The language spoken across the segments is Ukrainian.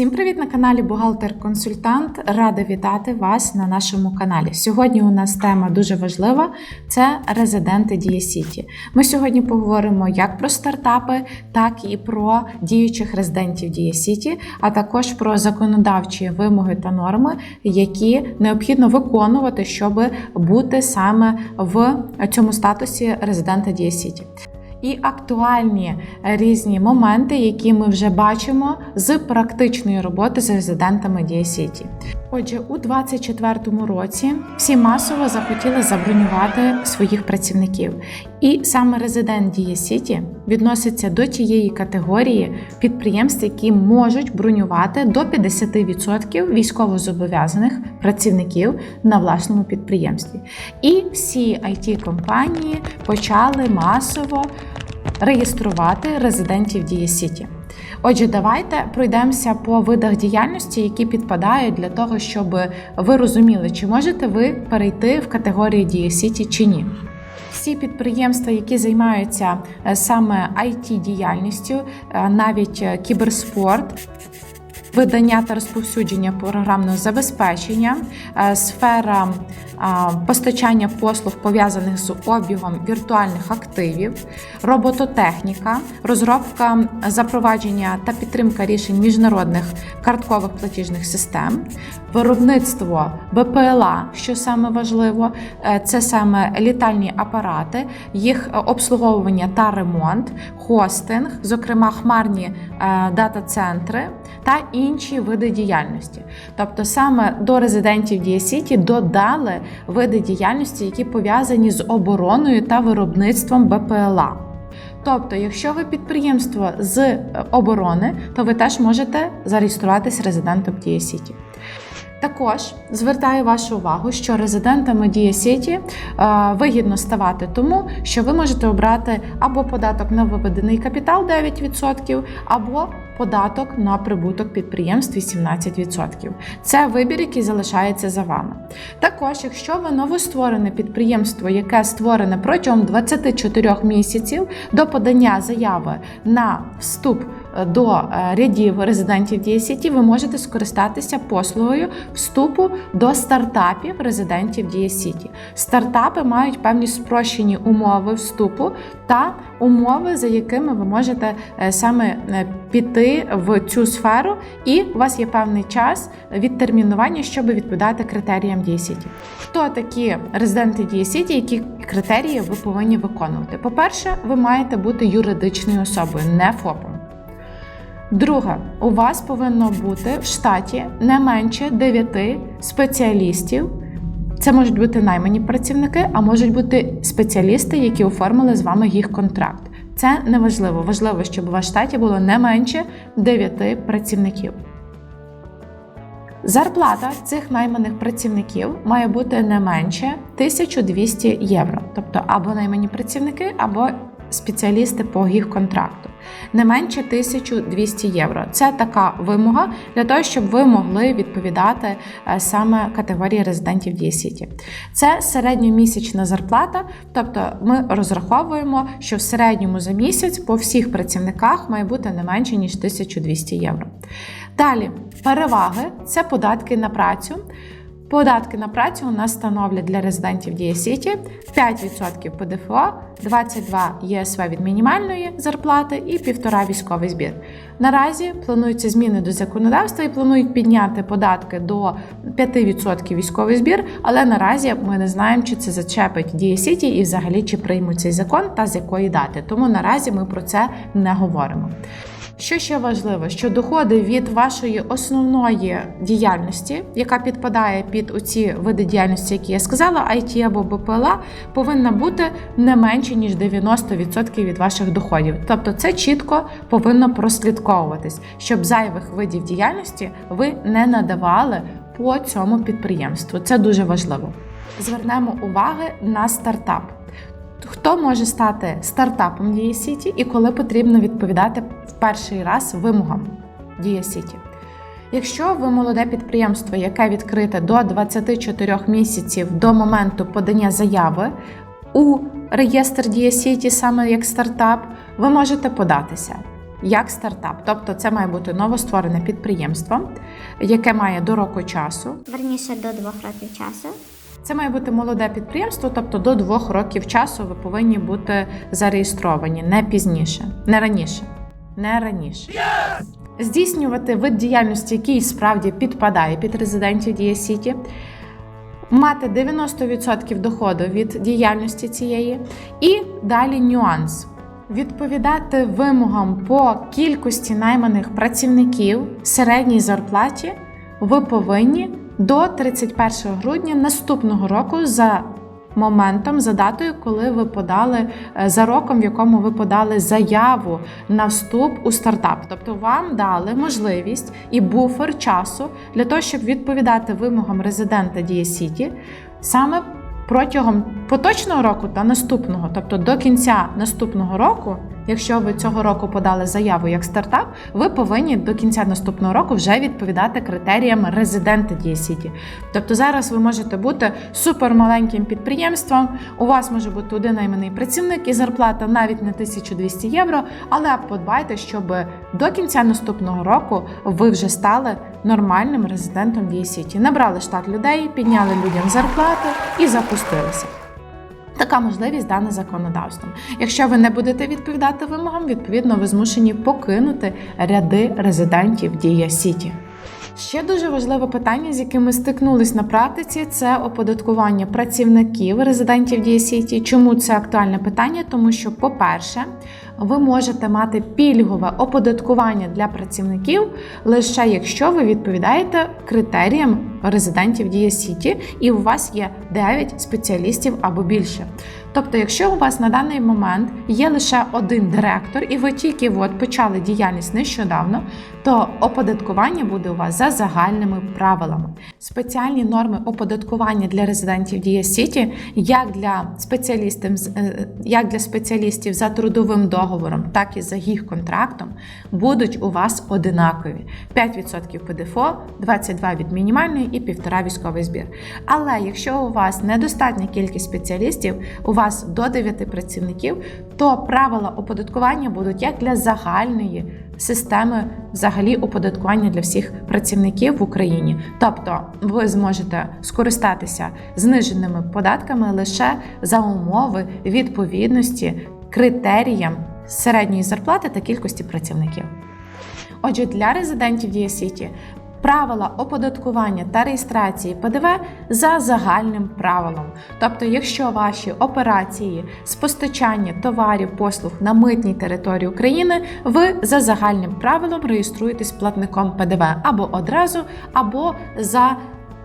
Всім привіт на каналі Бухгалтер-консультант. Рада вітати вас на нашому каналі. Сьогодні у нас тема дуже важлива: це резиденти Дія Сіті. Ми сьогодні поговоримо як про стартапи, так і про діючих резидентів Дія Сіті, а також про законодавчі вимоги та норми, які необхідно виконувати, щоб бути саме в цьому статусі резидента Дія Сіті і актуальні різні моменти, які ми вже бачимо з практичної роботи з резидентами Дія-Сіті. Отже, у 2024 році всі масово захотіли забронювати своїх працівників, і саме резидент Дія Сіті відноситься до тієї категорії підприємств, які можуть бронювати до 50% військовозобов'язаних працівників на власному підприємстві. І всі it компанії почали масово реєструвати резидентів Дія Сіті. Отже, давайте пройдемося по видах діяльності, які підпадають для того, щоб ви розуміли, чи можете ви перейти в категорію Дія Сіті чи ні. Всі підприємства, які займаються е, саме it діяльністю, е, навіть е, кіберспорт, видання та розповсюдження програмного забезпечення, сфера постачання послуг пов'язаних з обігом віртуальних активів, робототехніка, розробка запровадження та підтримка рішень міжнародних карткових платіжних систем, виробництво БПЛА, що саме важливо, е, це саме літальні апарати, їх обслуговування та ремонт, хостинг, зокрема хмарні е, дата-центри та інші види діяльності. Тобто саме до резидентів Дія додали види діяльності, які пов'язані з обороною та виробництвом БПЛА. Тобто, якщо ви підприємство з е, оборони, то ви теж можете зареєструватись резидентом Дія Сіті. Також звертаю вашу увагу, що резидентами Дія Сіті вигідно ставати тому, що ви можете обрати або податок на виведений капітал 9%, або податок на прибуток підприємств 18%. Це вибір, який залишається за вами. Також, якщо ви новостворене підприємство, яке створене протягом 24 місяців до подання заяви на вступ до е, рядів резидентів DSCT, ви можете скористатися послугою вступу до стартапів резидентів DSCT. Стартапи мають певні спрощені умови вступу та умови, за якими ви можете е, саме е, піти в цю сферу, і у вас є певний час відтермінування, щоб відповідати критеріям DSCT. Хто такі резиденти DSCT, які критерії ви повинні виконувати? По-перше, ви маєте бути юридичною особою, не ФОПом. Друге, у вас повинно бути в штаті не менше 9 спеціалістів. Це можуть бути наймані працівники, а можуть бути спеціалісти, які оформили з вами їх контракт. Це не важливо. Важливо, щоб у вас штаті було не менше 9 працівників. Зарплата цих найманих працівників має бути не менше 1200 євро, тобто або наймані працівники, або спеціалісти по їх контракту. Не менше 1200 євро. Це така вимога для того, щоб ви могли відповідати е, саме категорії резидентів Дія-Сіті. Це середньомісячна зарплата, тобто ми розраховуємо, що в середньому за місяць по всіх працівниках має бути не менше ніж 1200 євро. Далі переваги це податки на працю. Податки на працю у нас становлять для резидентів Дія Сіті 5% ПДФО, 22 ЄСВ від мінімальної зарплати і 1,5 військовий збір. Наразі плануються зміни до законодавства і планують підняти податки до 5% військовий збір, але наразі ми не знаємо, чи це зачепить Дія Сіті і взагалі чи приймуть цей закон та з якої дати. Тому наразі ми про це не говоримо. Що ще важливо, що доходи від вашої основної діяльності, яка підпадає під оці види діяльності, які я сказала, IT або БПЛА, повинна бути не менше ніж 90% від ваших доходів. Тобто це чітко повинно прослідковуватись, щоб зайвих видів діяльності ви не надавали по цьому підприємству. Це дуже важливо. Звернемо уваги на стартап. Хто може стати стартапом Дія Сіті і коли потрібно відповідати в перший раз вимогам Дія Сіті? Якщо ви молоде підприємство, яке відкрите до 24 місяців до моменту подання заяви у реєстр Дія Сіті, саме як стартап, ви можете податися. як стартап. Тобто це має бути новостворене підприємство, яке має до року часу. Верніше до двох років часу. Це має бути молоде підприємство, тобто до двох років часу ви повинні бути зареєстровані, не пізніше, не раніше. Не раніше. Здійснювати вид діяльності, який справді підпадає під резидентів Дія Сіті, мати 90% доходу від діяльності цієї, і далі нюанс. Відповідати вимогам по кількості найманих працівників середній зарплаті ви повинні до 31 грудня наступного року за моментом, за датою, коли ви подали е, за роком, в якому ви подали заяву на вступ у стартап. Тобто вам дали можливість і буфер часу для того, щоб відповідати вимогам резидента Дія Сіті саме протягом поточного року та наступного, тобто до кінця наступного року, якщо ви цього року подали заяву як стартап, ви повинні до кінця наступного року вже відповідати критеріям резидента Дія Сіті. Тобто зараз ви можете бути супермаленьким підприємством, у вас може бути один найманий працівник і зарплата навіть не 1200 євро, але подбайте, щоб до кінця наступного року ви вже стали нормальним резидентом Дія Сіті. Набрали штат людей, підняли людям зарплати і запустилися. Така можливість дана законодавством. Якщо ви не будете відповідати вимогам, відповідно ви змушені покинути ряди резидентів Дія Сіті. Ще дуже важливе питання, з яким ми стикнулись на практиці, це оподаткування працівників резидентів Дія Сіті. Чому це актуальне питання? Тому що, по-перше, ви можете мати пільгове оподаткування для працівників лише якщо ви відповідаєте критеріям резидентів Дія Сіті, і у вас є 9 спеціалістів або більше. Тобто, якщо у вас на даний момент є лише один директор, і ви тільки от почали діяльність нещодавно, то оподаткування буде у вас за загальними правилами. Спеціальні норми оподаткування для резидентів Дія Сіті, як для спеціалістів, е, як для спеціалістів за трудовим договором, так і за їх контрактом, будуть у вас одинакові: 5% ПДФО, 22% від мінімальної і 1,5% військовий збір. Але якщо у вас недостатня кількість спеціалістів, у вас до 9 працівників, то правила оподаткування будуть як для загальної системи взагалі оподаткування для всіх працівників в Україні. Тобто ви зможете скористатися зниженими податками лише за умови відповідності критеріям середньої зарплати та кількості працівників. Отже, для резидентів Дія Сіті правила оподаткування та реєстрації ПДВ за загальним правилом. Тобто, якщо ваші операції з постачання товарів, послуг на митній території України, ви за загальним правилом реєструєтесь платником ПДВ або одразу, або за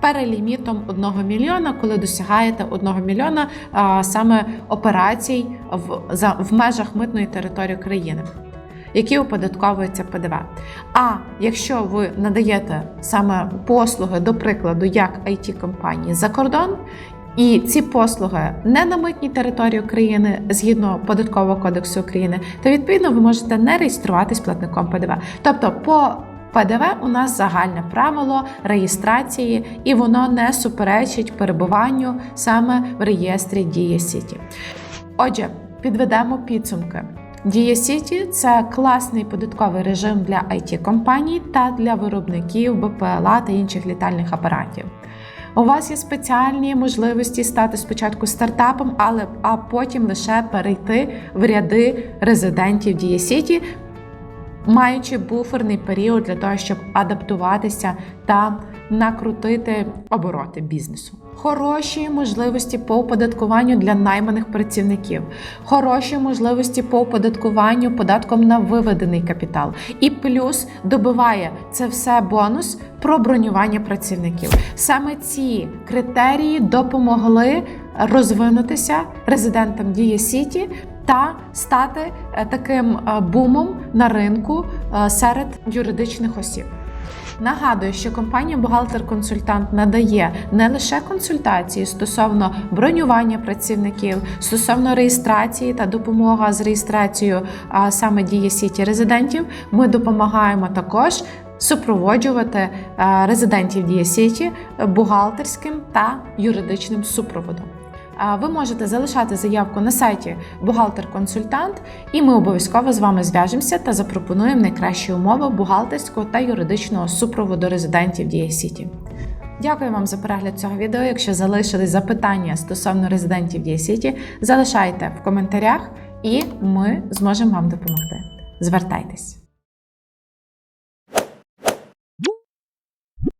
перелімітом 1 мільйона, коли досягаєте 1 мільйона а, саме операцій в, за, в межах митної території країни які оподатковуються ПДВ. А якщо ви надаєте саме послуги, до прикладу, як it компанії за кордон, і ці послуги не на митній території України згідно податкового кодексу України, то відповідно ви можете не реєструватись платником ПДВ. Тобто по ПДВ у нас загальне правило реєстрації, і воно не суперечить перебуванню саме в реєстрі Дія Сіті. Отже, підведемо підсумки. Дія Сіті це класний податковий режим для it компаній та для виробників БПЛА та інших літальних апаратів. У вас є спеціальні можливості стати спочатку стартапом, але а потім лише перейти в ряди резидентів Дія Сіті, маючи буферний період для того, щоб адаптуватися та накрутити обороти бізнесу. Хороші можливості по оподаткуванню для найманих працівників, хороші можливості по оподаткуванню податком на виведений капітал. І плюс добиває це все бонус про бронювання працівників. Саме ці критерії допомогли розвинутися резидентам Дія Сіті та стати е, таким е, бумом на ринку е, серед юридичних осіб. Нагадую, що компанія Бухгалтер-консультант надає не лише консультації стосовно бронювання працівників, стосовно реєстрації та допомога з реєстрацією а, саме дії сіті резидентів. Ми допомагаємо також. Супроводжувати резидентів Дія Сіті бухгалтерським та юридичним супроводом. Ви можете залишати заявку на сайті бухгалтер-консультант, і ми обов'язково з вами зв'яжемося та запропонуємо найкращі умови бухгалтерського та юридичного супроводу резидентів Дія Сіті. Дякую вам за перегляд цього відео. Якщо залишились запитання стосовно резидентів Дія залишайте в коментарях, і ми зможемо вам допомогти. Звертайтесь.